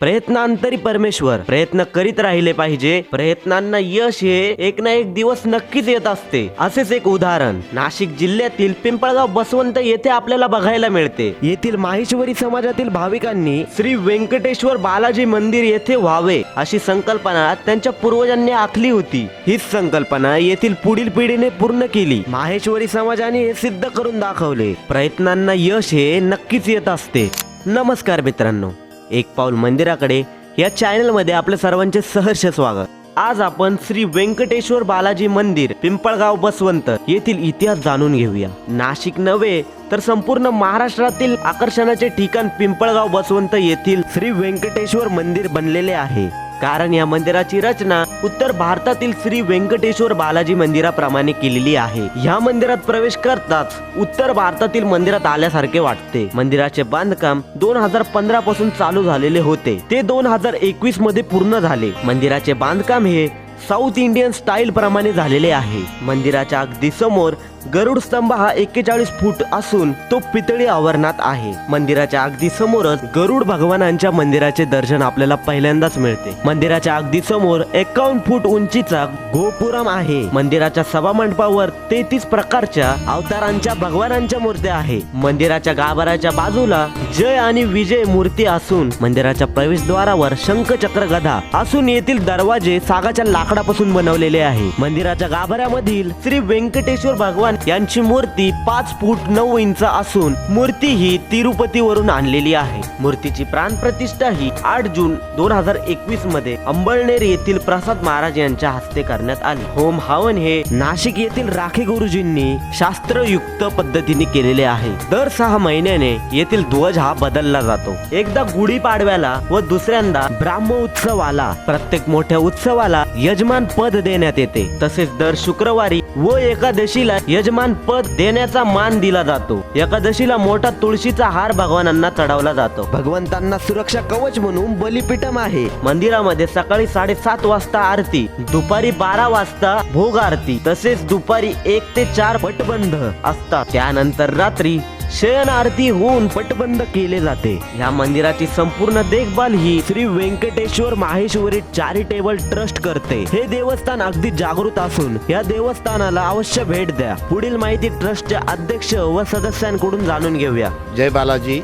प्रयत्नांतरी परमेश्वर प्रयत्न करीत राहिले पाहिजे. प्रयत्नांना यश हे एक ना एक दिवस नक्कीच येत असते. असेच एक उदाहरण. नाशिक जिल्ह्यातील पिंपळगाव बसवंत येथे आपल्याला बघायला मिळते. येथील माहेश्वरी समाजातील भाविकांनी श्री व्यंकटेश्वर बालाजी मंदिर येथे व्हावे अशी संकल्पना त्यांच्या पूर्वजांनी आखली होती. हीच संकल्पना येथील पुढील पिढीने पूर्ण केली. माहेश्वरी समाजाने हे सिद्ध करून दाखवले. प्रयत्नांना यश हे नक्कीच येत असते. नमस्कार मित्रांनो. एक पाऊल मंदिराकडे या चॅनलमध्ये आपल्या सर्वांचे सहर्ष स्वागत. आज आपण श्री व्यंकटेश्वर बालाजी मंदिर पिंपळगाव बसवंत येथील इतिहास जाणून घेऊया. नाशिक नव्हे तर संपूर्ण महाराष्ट्रातील आकर्षणाचे ठिकाण पिंपळगाव बसवंत येथील श्री व्यंकटेश्वर मंदिर बनलेले आहे. कारण या मंदिराची रचना उत्तर भारतातील श्री व्यंकटेश्वर बालाजी मंदिराप्रमाणे केलेली आहे. ह्या मंदिरात प्रवेश करताच उत्तर भारतातील मंदिरात आल्यासारखे वाटते. मंदिराचे बांधकाम दोन हजार पंधरा पासून चालू झालेले होते. ते दोन हजार एकवीसमध्ये पूर्ण झाले. मंदिराचे बांधकाम हे साऊथ इंडियन स्टाईल प्रमाणे झालेले आहे. मंदिराच्या अगदी समोर गरुड स्तंभ हा एक्केचाळीस फूट असून तो पितळी आवरणात आहे. मंदिराच्या अगदी समोरच गरुड भगवानांच्या मंदिराचे दर्शन आपल्याला पहिल्यांदाच मिळते. मंदिराच्या अगदी समोर एकावन्न फूट उंचीचा गोपुरम आहे. मंदिराच्या सभा मंडपावर तेहतीस प्रकारच्या अवतारांच्या भगवानांच्या मूर्त्या आहे मंदिराच्या गाभाऱ्याच्या बाजूला जय आणि विजय मूर्ती असून मंदिराच्या प्रवेशद्वारावर शंख चक्र गधा असून येथील दरवाजे सागाच्या लाकडापासून बनवलेले आहे. मंदिराच्या गाभाऱ्यामधील श्री व्यंकटेश्वर भगवान यांची मूर्ती पाच फूट नऊ इंच असून मूर्ती ही तिरुपतीवरून आणलेली आहे. मूर्तीची प्राण प्रतिष्ठा ही आठ जून दोन हजार एकवीसमध्ये अंबळनेर येथील प्रसाद महाराज यांच्या हस्ते करण्यात आली. होम हवन हे नाशिक येथील राखे गुरुजींनी शास्त्रयुक्त पद्धतीने केलेले आहे. दर सहा महिन्याने येथील ध्वज हा बदलला जातो. एकदा गुढी पाडव्याला व दुसऱ्यांदा ब्राह्म उत्सवाला प्रत्येक मोठ्या उत्सवाला यजमान पद देण्यात येते. तसेच दर शुक्रवारी व एकादशीला यजमान पद देण्याचा मान दिला जातो. एकादशीला मोठा तुळशीचा हार भगवानांना चढवला जातो. भगवंतांना सुरक्षा कवच म्हणून बलिपीठम आहे. मंदिरामध्ये सकाळी साडेसात वाजता आरती दुपारी बारा वाजता भोग आरती तसेच दुपारी एक ते चार पटबंध असतात. त्यानंतर रात्री शयन आरती होऊन पटबंद केले जाते. या मंदिराची संपूर्ण देखभाल ही श्री व्यंकटेश्वर माहेश्वरी चॅरिटेबल ट्रस्ट करते. हे देवस्थान अगदी जागृत असून या देवस्थानाला अवश्य भेट द्या. पुढील माहिती ट्रस्टचे अध्यक्ष व सदस्यांकडून जाणून घेऊया. जय बालाजी.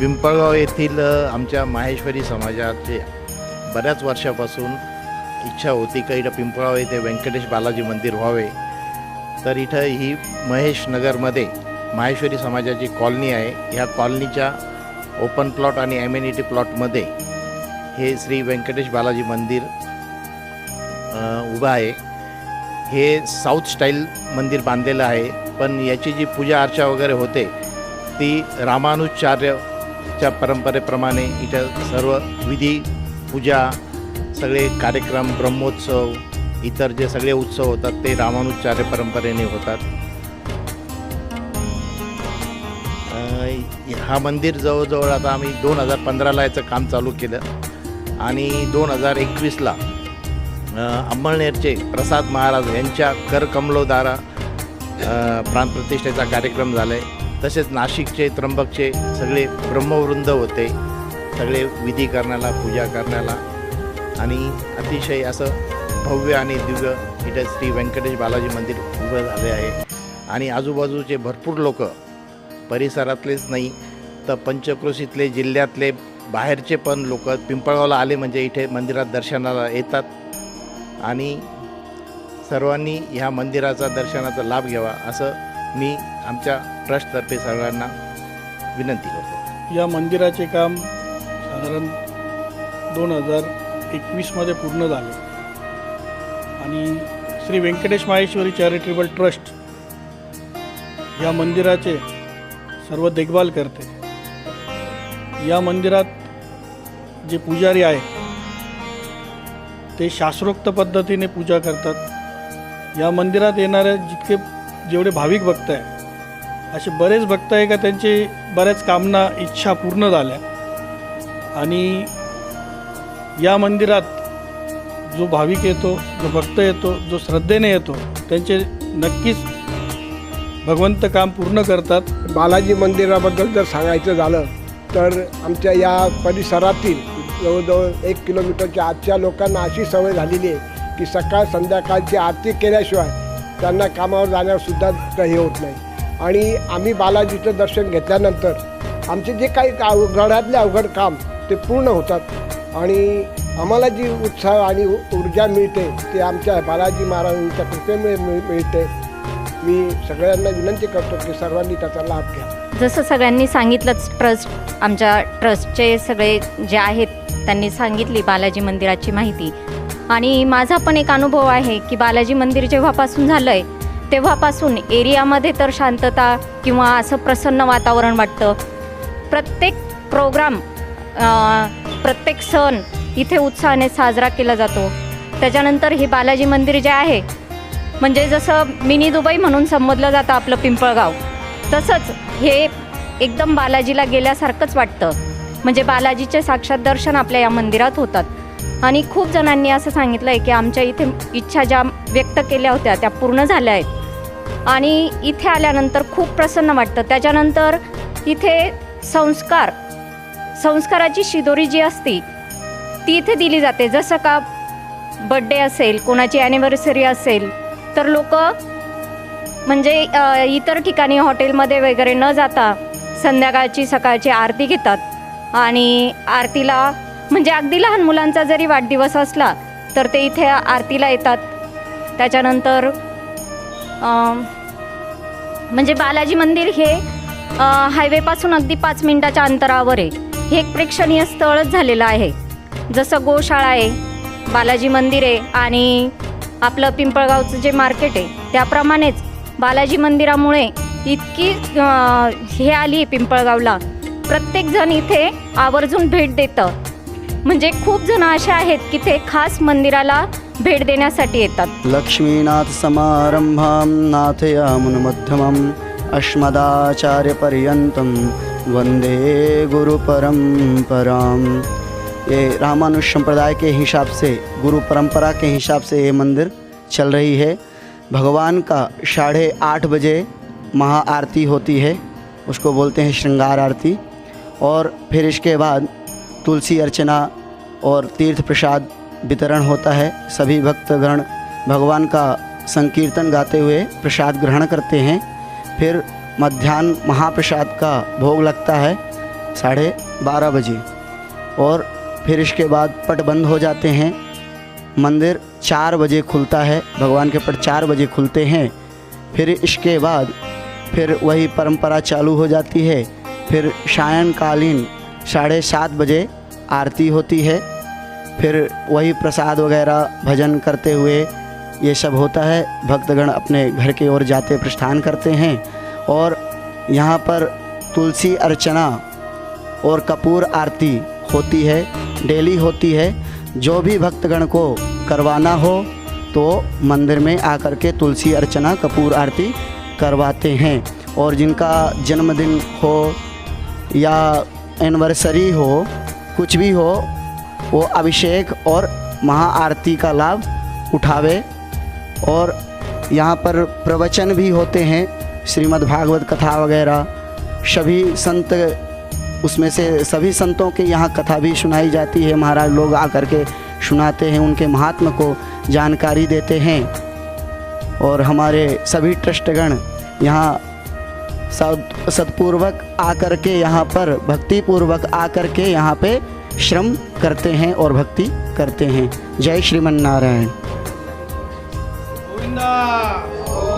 पिंपळगाव येथील आमच्या माहेश्वरी समाजाचे बऱ्याच वर्षापासून इच्छा होती का इथं पिंपळगाव येथे व्यंकटेश बालाजी मंदिर व्हावे. तर इथं ही महेश नगरमध्ये माहेश्वरी समाजाची कॉलनी आहे. ह्या कॉलनीच्या ओपन प्लॉट आणि एम्युनिटी प्लॉटमध्ये हे श्री व्यंकटेश बालाजी मंदिर उभं आहे. हे साऊथ स्टाईल मंदिर बांधलेलं आहे. पण याची जी पूजा अर्चा वगैरे होते ती रामानुचार्यच्या परंपरेप्रमाणे इथं सर्व विधी पूजा सगळे कार्यक्रम ब्रह्मोत्सव इतर जे सगळे उत्सव होतात ते रामानुचार्य परंपरेने होतात. हा मंदिर जवळजवळ आता आम्ही दोन हजार पंधराला याचं काम चालू केलं. आणि दोन हजार एकवीसला अंमळनेरचे प्रसाद महाराज यांच्या कर कमलोदारा प्राणप्रतिष्ठेचा कार्यक्रम झाला आहे तसेच नाशिकचे त्र्यंबकचे सगळे ब्रह्मवृंद होते. सगळे विधी करण्याला पूजा करण्याला. आणि अतिशय असं भव्य आणि दिव्य इथं श्री व्यंकटेश बालाजी मंदिर उभं झाले आहे. आणि आजूबाजूचे भरपूर लोक परिसरातलेच नाही तर पंचक्रोशीतले जिल्ह्यातले बाहेरचे पण लोक पिंपळगावला आले म्हणजे इथे मंदिरात दर्शनाला येतात. आणि सर्वांनी ह्या मंदिराचा दर्शनाचा लाभ घ्यावा असं मी आमच्या ट्रस्टतर्फे सर्वांना विनंती करतो. या मंदिराचे काम साधारण दोन हजार एकवीसमध्ये पूर्ण झाले. आणि श्री व्यंकटेश माहेश्वरी चॅरिटेबल ट्रस्ट या मंदिराचे सर्व देखभाल करते. या मंदिरात जे पुजारी आहेत ते शास्त्रोक्त पद्धतीने पूजा करतात. या मंदिरात येणारे जितके जेवढे भाविक भक्त आहे असे बरेच भक्त आहे का त्यांची बऱ्याच कामना इच्छा पूर्ण झाल्या. आणि या मंदिरात जो भाविक येतो जो भक्त येतो जो श्रद्धेने येतो त्यांचे नक्कीच भगवंत काम पूर्ण करतात. बालाजी मंदिराबद्दल जर सांगायचं झालं तर आमच्या या परिसरातील जवळजवळ एक किलोमीटरच्या आजच्या लोकांना अशी सवय झालेली आहे की सकाळ संध्याकाळची आरती केल्याशिवाय त्यांना कामावर जाण्यावरसुद्धा हे होत नाही. आणि आम्ही बालाजीचं दर्शन घेतल्यानंतर आमचे जे काही अवघडातले अवघड काम ते पूर्ण होतात. आणि आम्हाला जी उत्साह आणि ऊर्जा मिळते ते आमच्या बालाजी महाराजांच्या कृपेमुळे मिळते. मी सगळ्यांना विनंती करतो की सर्वांनी त्याचा लाभ घ्या. जसं सगळ्यांनी सांगितलंच ट्रस्ट आमच्या ट्रस्टचे सगळे जे आहेत त्यांनी सांगितली बालाजी मंदिराची माहिती. आणि माझा पण एक अनुभव आहे की बालाजी मंदिर जेव्हापासून झालं आहे तेव्हापासून एरियामध्ये तर शांतता किंवा असं प्रसन्न वातावरण वाटतं. प्रत्येक प्रोग्राम प्रत्येक सण इथे उत्साहाने साजरा केला जातो. त्याच्यानंतर हे बालाजी मंदिर जे आहे म्हणजे जसं मिनी दुबई म्हणून संबोधलं जातं आपलं पिंपळगाव तसंच हे एकदम बालाजीला गेल्यासारखंच वाटतं. म्हणजे बालाजीचे साक्षात दर्शन आपल्या या मंदिरात होतात. आणि खूप जणांनी असं सांगितलं आहे की आमच्या इथे इच्छा ज्या व्यक्त केल्या होत्या त्या पूर्ण झाल्या आहेत. आणि इथे आल्यानंतर खूप प्रसन्न वाटतं. त्याच्यानंतर इथे संस्कार संस्काराची शिदोरी जी असती ती इथे दिली जाते. जसं का बड्डे असेल कोणाची ॲनिव्हर्सरी असेल तर लोक म्हणजे इतर ठिकाणी हॉटेलमध्ये वगैरे न जाता संध्याकाळची सकाळची आरती घेतात. आणि आरतीला म्हणजे अगदी लहान मुलांचा जरी वाढदिवस असला तर ते इथे आरतीला येतात. त्याच्यानंतर म्हणजे बालाजी मंदिर हे हायवेपासून अगदी पाच मिनिटाच्या अंतरावर आहे. हे एक प्रेक्षणीय स्थळच झालेलं आहे. जसं गोशाळा आहे बालाजी मंदिर आहे आणि आपलं पिंपळगावचं जे मार्केट आहे त्याप्रमाणेच बालाजी मंदिरामुळे इतकी हे आली आहे पिंपळगावला. प्रत्येकजण इथे आवर्जून भेट देतं. म्हणजे खूप जण असे आहेत की ते खास मंदिराला भेट देण्यासाठी येतात. लक्ष्मीनाथ लक्ष्मीनाथसमारम्भां नाथयामुनमध्यमम् वंदे गुरु गुरुपरम्पराम. ये रामानुज संप्रदाय के हिसाब से, गुरु परंपरा के हिसाब से ये मंदिर चल रही है। भगवान का साढ़े आठ बजे महाआरती होती है, उसको बोलते हैं श्रृंगार आरती। और फिर इसके बाद तुलसी अर्चना और तीर्थ प्रसाद वितरण होता है। सभी भक्तगण भगवान का संकीर्तन गाते हुए प्रसाद ग्रहण करते हैं। फिर मध्यान्ह महाप्रसाद का भोग लगता है साढ़े बारह बजे। और फिर इसके बाद पट बंद हो जाते हैं। मंदिर चार बजे खुलता है। भगवान के पट चार बजे खुलते हैं। फिर इसके बाद फिर वही परंपरा चालू हो जाती है। फिर सायंकालीन साढ़े सात बजे आरती होती है। फिर वही प्रसाद वगैरह भजन करते हुए ये सब होता है। भक्तगण अपने घर की ओर जाते प्रस्थान करते हैं। और यहाँ पर तुलसी अर्चना और कपूर आरती होती है। डेली होती है। जो भी भक्तगण को करवाना हो तो मंदिर में आकर के तुलसी अर्चना, कपूर आरती करवाते हैं। और जिनका जन्मदिन हो या एनिवर्सरी हो, कुछ भी हो, वो अभिषेक और महाआरती का लाभ उठावे। और यहाँ पर प्रवचन भी होते हैं, श्रीमद् भागवत कथा वगैरह। सभी संत उसमें से सभी संतों के यहाँ कथा भी सुनाई जाती है। महाराज लोग आकर के सुनाते हैं, उनके महात्म को जानकारी देते हैं। और हमारे सभी ट्रस्टगण यहाँ सद, सदपूर्वक आकर के यहाँ पर, भक्तिपूर्वक आकर के यहाँ पे श्रम करते हैं और भक्ति करते हैं। जय श्रीमन नारायण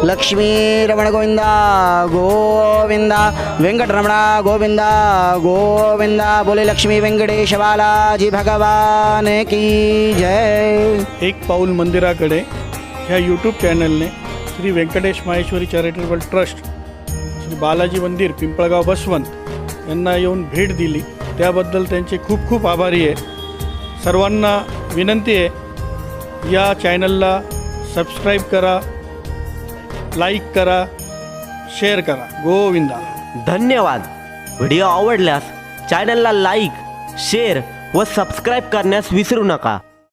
लक्ष्मी रमण गोविंदा गोविंदा वेंकटरमण गोविंदा गोविंदा. बोले लक्ष्मी वेंकटेश बालाजी भगवान की जय. एक पाऊल मंदिराकडे ह्या यूट्यूब चॅनलने श्री व्यंकटेश माहेश्वरी चॅरिटेबल ट्रस्ट श्री बालाजी मंदिर पिंपळगाव बसवंत यांना येऊन भेट दिली. त्याबद्दल त्यांचे खूप खूप आभारी आहे. सर्वांना विनंती आहे या चॅनलला सबस्क्राईब करा लाईक करा शेअर करा. गोविंदा. धन्यवाद. व्हिडिओ आवडल्यास चॅनलला लाईक शेअर व सबस्क्राईब करण्यास विसरू नका.